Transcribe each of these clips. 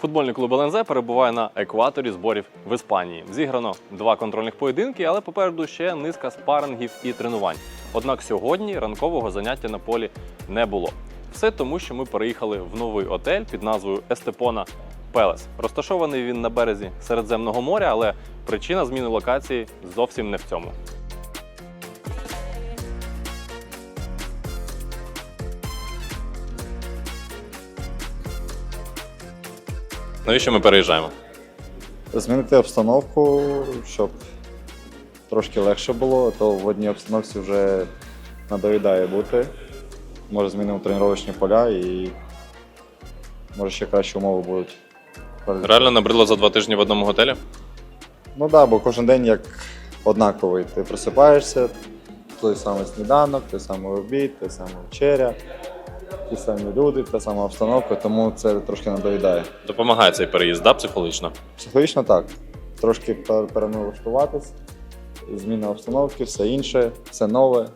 Футбольний клуб ЛНЗ перебуває на екваторі зборів в Іспанії. Зіграно два контрольних поєдинки, але попереду ще низка спарингів і тренувань. Однак сьогодні ранкового заняття на полі не було. Все тому, що ми переїхали в новий отель під назвою Естепона Пелес. Розташований він на березі Середземного моря, але причина зміни локації зовсім не в цьому. Навіщо ми переїжджаємо? Змінити обстановку, щоб трошки легше було, то в одній обстановці вже надоїдає бути. Може змінимо тренувальні поля і може ще кращі умови будуть. Реально набридло за два тижні в одному готелі? Ну так, да, бо кожен день як однаковий. Ти просипаєшся, той самий сніданок, той самий обід, той самий вечеря, ті самі люди, та сама обстановка, тому це трошки надоїдає. Допомагає цей переїзд, да, психологічно? Психологічно так. Трошки пер- переналаштуватись, зміна обстановки, все інше, все нове.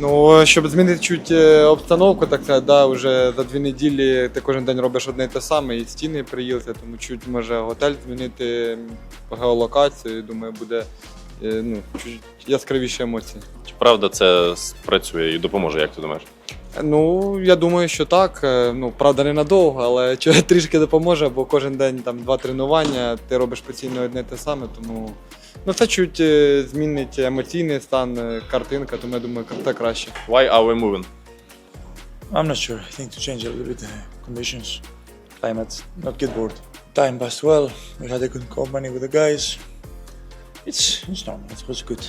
Ну, щоб змінити чуть е, обстановку, так сказати, да, вже за дві неділі ти кожен день робиш одне і те саме, і стіни приїлися, тому чуть може готель змінити геолокацію, думаю, буде е, ну, яскравіші емоції. Чи правда це спрацює і допоможе, як ти думаєш? Ну, я думаю, що так. Е, Ну, правда, не надовго, але чи- трішки допоможе, бо кожен день там два тренування, ти робиш постійно одне те саме, тому ну, це чуть е, змінить емоційний стан, е, картинка, тому я думаю, це краще. Why are we moving? I'm not sure. I think to change a little bit the conditions, climate, not get bored. Time passed well. We had a good company with the guys. It's it's normal. It was good.